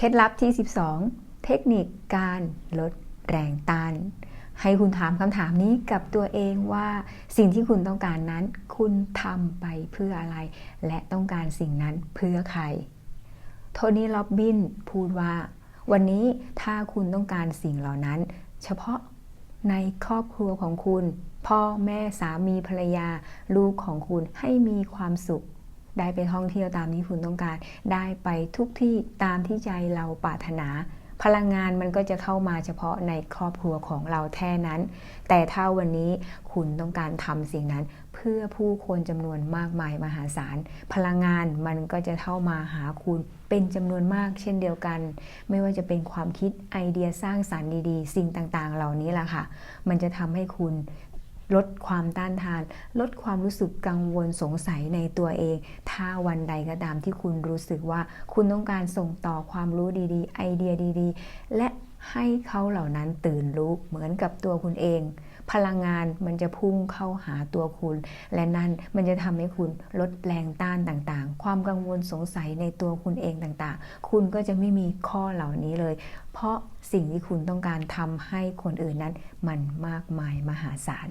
เคล็ดลับที่ 12 เทคนิคการลดแรงต้าน ให้คุณถามคำถามนี้กับตัวเองว่าสิ่งที่คุณต้องการนั้น คุณทำไปเพื่ออะไร และต้องการสิ่งนั้นเพื่อใคร โทนี่ ล็อบบินพูดว่า วันนี้ถ้าคุณต้องการสิ่งเหล่านั้น เฉพาะในครอบครัวของคุณ พ่อแม่สามีภรรยา ลูกของคุณให้มีความสุข ได้ไปท่องเที่ยวตามที่คุณต้องการ ได้ไปทุกที่ตามที่ใจเราปรารถนา พลังงานมันก็จะเข้ามาเฉพาะในครอบครัวของเราแค่นั้น แต่ถ้าวันนี้คุณต้องการทำสิ่งนั้นเพื่อผู้คนจำนวนมากมายมหาศาล พลังงานมันก็จะเข้ามาหาคุณเป็นจำนวนมากเช่นเดียวกัน ไม่ว่าจะเป็นความคิดไอเดียสร้างสารรค์ดีๆ สิ่งต่างๆ เหล่านี้แหละค่ะ มันจะทำให้คุณ ลดความต้านทาน ลดความรู้สึกกังวลสงสัยในตัวเอง ถ้าวันใดก็ตามที่คุณรู้สึกว่าคุณต้องการส่งต่อความรู้ดีๆ ไอเดียดีๆ และให้เขาเหล่านั้นตื่นรู้เหมือนกับตัวคุณเอง พลังงานมันจะพุ่งเข้าหาตัวคุณ และนั่นมันจะทำให้คุณลดแรงต้านต่างๆ ความกังวลสงสัยในตัวคุณเองต่างๆ คุณก็จะไม่มีข้อเหล่านี้เลย เพราะสิ่งที่คุณต้องการทำให้คนอื่นนั้นมันมากมายมหาศาล